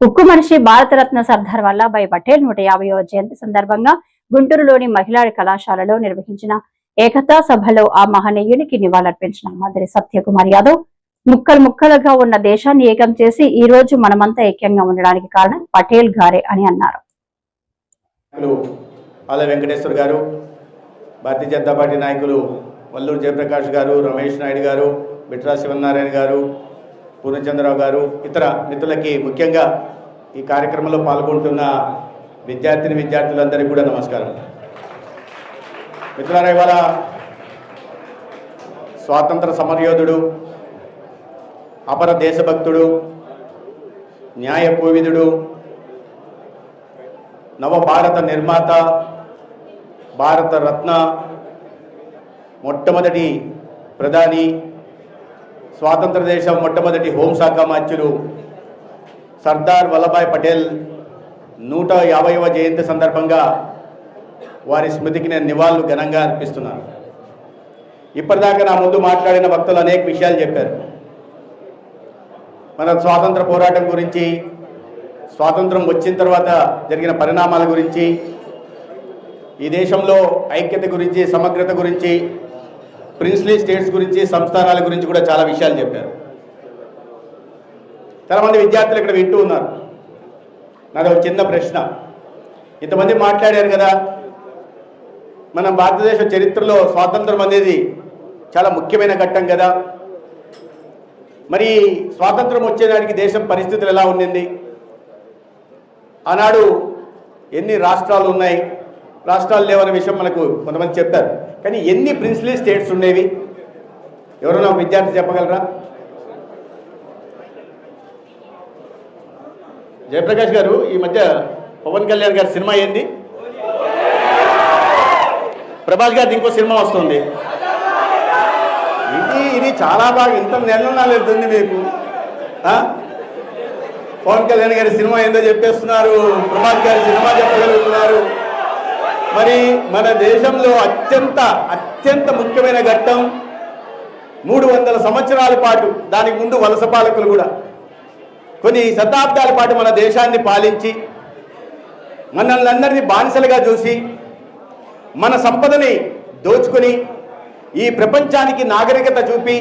ఉక్కు మనిషి భారతరత్న సర్దార్ వల్లభాయ్ పటేల్ నూట యాభైవ జయంతి సందర్భంగా గుంటూరులోని మహిళా కళాశాలలో నిర్వహించిన ఏకతా సభలో ఆ మహనీయునికి నివాళులర్పించిన మంత్రి సత్యకుమార్ యాదవ్ ముక్కలు ముక్కలుగా ఉన్న దేశాన్ని ఏకం చేసి ఈ రోజు మనమంతా ఐక్యంగా ఉండడానికి కారణం పటేల్ గారే అని అన్నారు. ఆల వెంకటేశ్వర్ గారు భారతీయ జనతా పార్టీ నాయకులు వల్లూరు జయప్రకాష్ గారు రమేష్ నాయుడు గారు బిట్రా శివనారాయణ గారు పూర్ణచంద్రరావు గారు ఇతర మిత్రులకి ముఖ్యంగా ఈ కార్యక్రమంలో పాల్గొంటున్న విద్యార్థిని విద్యార్థులందరికీ కూడా నమస్కారం. మిత్రులారా ఇవాళ స్వాతంత్ర సమరయోధుడు అపర దేశభక్తుడు న్యాయ కోవిదుడు నవభారత నిర్మాత భారత రత్న మొట్టమొదటి ప్రధాని స్వాతంత్ర దేశం మొట్టమొదటి హోంశాఖ మంత్రులు సర్దార్ వల్లభాయ్ పటేల్ నూట యాభైవ జయంతి సందర్భంగా వారి స్మృతికి నేను నివాళులు ఘనంగా అర్పిస్తున్నాను. ఇప్పటిదాకా నా ముందు మాట్లాడిన భక్తులు అనేక విషయాలు చెప్పారు. మన స్వాతంత్ర పోరాటం గురించి స్వాతంత్రం వచ్చిన తర్వాత జరిగిన పరిణామాల గురించి ఈ దేశంలో ఐక్యత గురించి సమగ్రత గురించి ప్రిన్స్లీ స్టేట్స్ గురించి సంస్థానాల గురించి కూడా చాలా విషయాలు చెప్పారు. చాలామంది విద్యార్థులు ఇక్కడ వింటూ ఉన్నారు. నాది ఒక చిన్న ప్రశ్న. ఇంతమంది మాట్లాడారు కదా మన భారతదేశ చరిత్రలో స్వాతంత్రం అనేది చాలా ముఖ్యమైన ఘట్టం కదా. మరి స్వాతంత్రం వచ్చేదానికి దేశం పరిస్థితులు ఎలా ఉండింది? ఆనాడు ఎన్ని రాష్ట్రాలు ఉన్నాయి? రాష్ట్రాలు లేవనే విషయం మనకు కొంతమంది చెప్తారు కానీ ఎన్ని ప్రిన్సిపల్ స్టేట్స్ ఉండేవి? ఎవరైనా ఒక విద్యార్థి చెప్పగలరా? జయప్రకాష్ గారు ఈ మధ్య పవన్ కళ్యాణ్ గారి సినిమా ఏంది? ప్రభాస్ గారి ఇంకో సినిమా వస్తుంది. ఇది ఇది చాలా బాగా ఇంత నెలలు వెళ్తుంది మీకు. పవన్ కళ్యాణ్ గారి సినిమా ఏందో చెప్పేస్తున్నారు. ప్రభాస్ గారి సినిమా చెప్పగలుగుతున్నారు. మరి మన దేశంలో అత్యంత అత్యంత ముఖ్యమైన ఘట్టం మూడు వందల సంవత్సరాల పాటు దానికి ముందు వలస పాలకులు కూడా. కొన్ని శతాబ్దాల పాటు మన దేశాన్ని పాలించి మనల్ని అందరినీ బానిసలుగా చూసి మన సంపదని దోచుకొని ఈ ప్రపంచానికి నాగరికత చూపి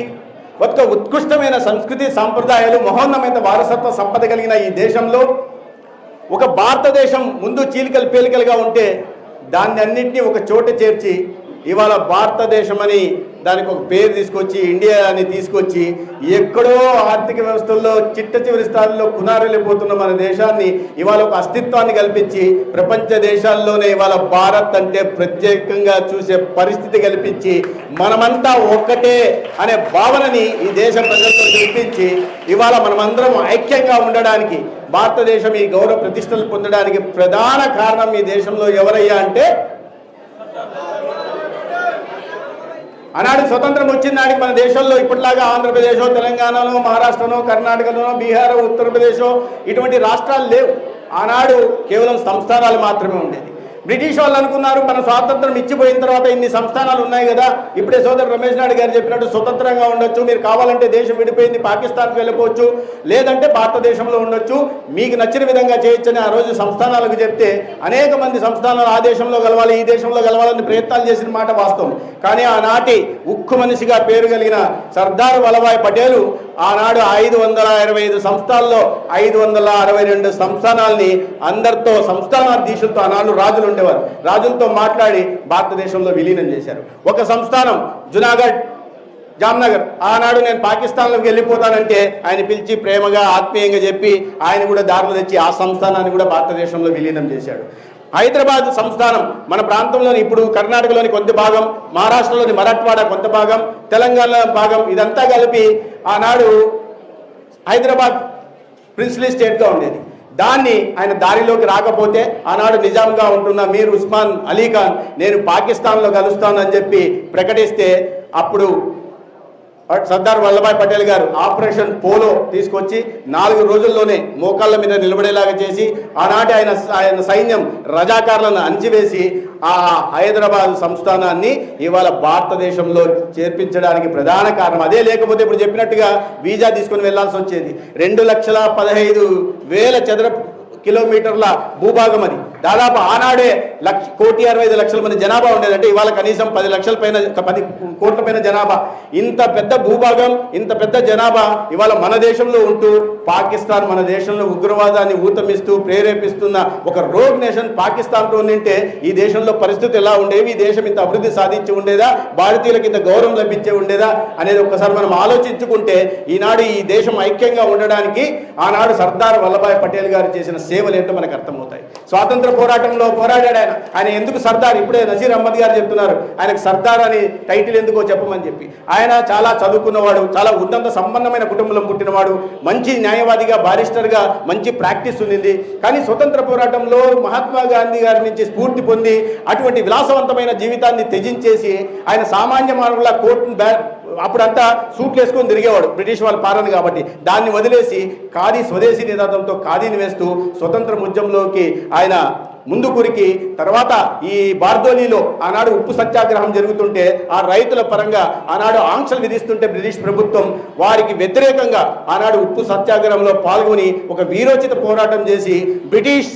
ఒక ఉత్కృష్టమైన సంస్కృతి సాంప్రదాయాలు మహోన్నమైన వారసత్వ సంపద కలిగిన ఈ దేశంలో ఒక భారతదేశం ముందు చీలికలు పేలికలుగా ఉంటే దాన్ని అన్నింటినీ ఒక చోట చేర్చి ఇవాళ భారతదేశం అని దానికి ఒక పేరు తీసుకొచ్చి ఇండియా అని తీసుకొచ్చి ఎక్కడో ఆర్థిక వ్యవస్థల్లో చిట్ట చివరి స్థాయిలో కునారెళ్ళిపోతున్న మన దేశాన్ని ఇవాళ ఒక అస్తిత్వాన్ని కల్పించి ప్రపంచ దేశాల్లోనే ఇవాళ భారత్ అంటే ప్రత్యేకంగా చూసే పరిస్థితి కల్పించి మనమంతా ఒక్కటే అనే భావనని ఈ దేశ ప్రజలతో చూపించి ఇవాళ మనమందరం ఐక్యంగా ఉండడానికి భారతదేశం ఈ గౌరవ ప్రతిష్టలు పొందడానికి ప్రధాన కారణం ఈ దేశంలో ఎవరయ్యా అంటే ఆనాడు స్వతంత్రం వచ్చిన నాటికి మన దేశంలో ఇప్పటిలాగా ఆంధ్రప్రదేశ్ తెలంగాణలో మహారాష్ట్రనో కర్ణాటకలోనో బీహార్ ఉత్తరప్రదేశ్ ఇటువంటి రాష్ట్రాలు లేవు. ఆనాడు కేవలం సంస్థానాలు మాత్రమే ఉండేది బ్రిటిష్ వాళ్ళు అనుకున్నారు మన స్వాతంత్రం ఇచ్చిపోయిన తర్వాత ఇన్ని సంస్థానాలు ఉన్నాయి కదా. ఇప్పుడే సోదరు రమేష్ నాయుడు గారు చెప్పినట్టు స్వతంత్రంగా ఉండొచ్చు మీరు కావాలంటే దేశం విడిపోయింది పాకిస్తాన్కి వెళ్ళిపోవచ్చు లేదంటే భారతదేశంలో ఉండొచ్చు. మీకు నచ్చిన విధంగా చేయొచ్చని ఆ రోజు సంస్థానాలకు చెప్తే అనేక మంది సంస్థానాలు ఆ దేశంలో కలవాలి ఈ దేశంలో కలవాలని ప్రయత్నాలు చేసిన మాట వాస్తవం. కానీ ఆనాటి ఉక్కు మనిషిగా పేరు కలిగిన సర్దార్ వల్లభాయ్ పటేలు ఆనాడు ఐదు వందల ఇరవై ఐదు సంస్థాల్లో ఐదు వందల అరవై రెండు సంస్థానాల్ని అందరితో సంస్థానాధీశులతో ఆనాడు రాజులు ఉండేవారు. రాజులతో మాట్లాడి భారతదేశంలో విలీనం చేశారు. ఒక సంస్థానం జునాగఢ్ జామ్నగర్ ఆనాడు నేను పాకిస్తాన్లోకి వెళ్ళిపోతానంటే ఆయన పిలిచి ప్రేమగా ఆత్మీయంగా చెప్పి ఆయన కూడా దారులు తెచ్చి ఆ సంస్థానాన్ని కూడా భారతదేశంలో విలీనం చేశాడు. హైదరాబాద్ సంస్థానం మన ప్రాంతంలోని ఇప్పుడు కర్ణాటకలోని కొంత భాగం మహారాష్ట్రలోని మరాఠ్వాడ కొంత భాగం తెలంగాణ భాగం ఇదంతా కలిపి ఆనాడు హైదరాబాద్ ప్రిన్సిలీ స్టేట్గా ఉండేది. దాన్ని ఆయన దారిలోకి రాకపోతే ఆనాడు నిజాంగా ఉంటున్న మీర్ ఉస్మాన్ అలీ ఖాన్ నేను పాకిస్తాన్లో కలుస్తానని చెప్పి ప్రకటిస్తే అప్పుడు సర్దార్ వల్లభాయ్ పటేల్ గారు ఆపరేషన్ పోలో తీసుకొచ్చి నాలుగు రోజుల్లోనే మోకాళ్ళ మీద నిలబడేలాగా చేసి ఆనాటి ఆయన ఆయన సైన్యం రజాకారులను అంచివేసి ఆ హైదరాబాద్ సంస్థానాన్ని ఇవాళ భారతదేశంలో చేర్పించడానికి ప్రధాన కారణం. అదే లేకపోతే ఇప్పుడు చెప్పినట్టుగా వీజా తీసుకొని వెళ్ళాల్సి వచ్చేది. రెండు లక్షల పదహైదు వేల చదరపు కిలోమీటర్ల భూభాగం అది. దాదాపు ఆనాడే లక్ష కోటి అరవై ఐదు లక్షల మంది జనాభా ఉండేది అంటే ఇవాళ కనీసం పది లక్షల పైన పది కోట్ల పైన జనాభా. ఇంత పెద్ద భూభాగం ఇంత పెద్ద జనాభా ఇవాళ మన దేశంలో ఉంటూ పాకిస్తాన్ మన దేశంలో ఉగ్రవాదాన్ని ఊతమిస్తూ ప్రేరేపిస్తున్న ఒక రోగ్ నేషన్ పాకిస్తాన్తో ఉండింటే ఈ దేశంలో పరిస్థితి ఎలా ఉండేవి? ఈ దేశం ఇంత అభివృద్ధి సాధించి ఉండేదా? భారతీయులకు ఇంత గౌరవం లభించే ఉండేదా? అనేది ఒక్కసారి మనం ఆలోచించుకుంటే ఈనాడు ఈ దేశం ఐక్యంగా ఉండడానికి ఆనాడు సర్దార్ వల్లభాయ్ పటేల్ గారు చేసిన సేవలు ఏంటో మనకు అర్థమవుతాయి. స్వాతంత్ర పోరాటంలో పోరాడాడు ఆయన. ఆయన ఎందుకు సర్దార్? ఇప్పుడే నజీర్ అహ్మద్ గారు చెప్తున్నారు. ఆయనకు సర్దార్ అని టైటిల్ ఎందుకో చెప్పమని చెప్పి. ఆయన చాలా చదువుకున్నవాడు చాలా ఉన్నత సంపన్నమైన కుటుంబంలో పుట్టినవాడు మంచి న్యాయవాదిగా బారిస్టర్గా మంచి ప్రాక్టీస్ ఉంది కానీ స్వతంత్ర పోరాటంలో మహాత్మా గాంధీ గారి నుంచి స్ఫూర్తి పొంది అటువంటి విలాసవంతమైన జీవితాన్ని త్యజించేసి ఆయన సామాన్య మానవుల కోర్టు అప్పుడంతా సూట్లు వేసుకొని తిరిగేవాడు. బ్రిటిష్ వాళ్ళు పారని కాబట్టి. దాన్ని వదిలేసి ఖాదీ స్వదేశీ నినాదంతో ఖాదీని వేస్తూ స్వతంత్ర ఉద్యమంలోకి ఆయన ముందు కురికి తర్వాత ఈ బార్దోలీలో ఆనాడు ఉప్పు సత్యాగ్రహం జరుగుతుంటే ఆ రైతుల పరంగా ఆనాడు ఆంక్షలు విధిస్తుంటే బ్రిటిష్ ప్రభుత్వం వారికి వ్యతిరేకంగా ఆనాడు ఉప్పు సత్యాగ్రహంలో పాల్గొని ఒక వీరోచిత పోరాటం చేసి బ్రిటిష్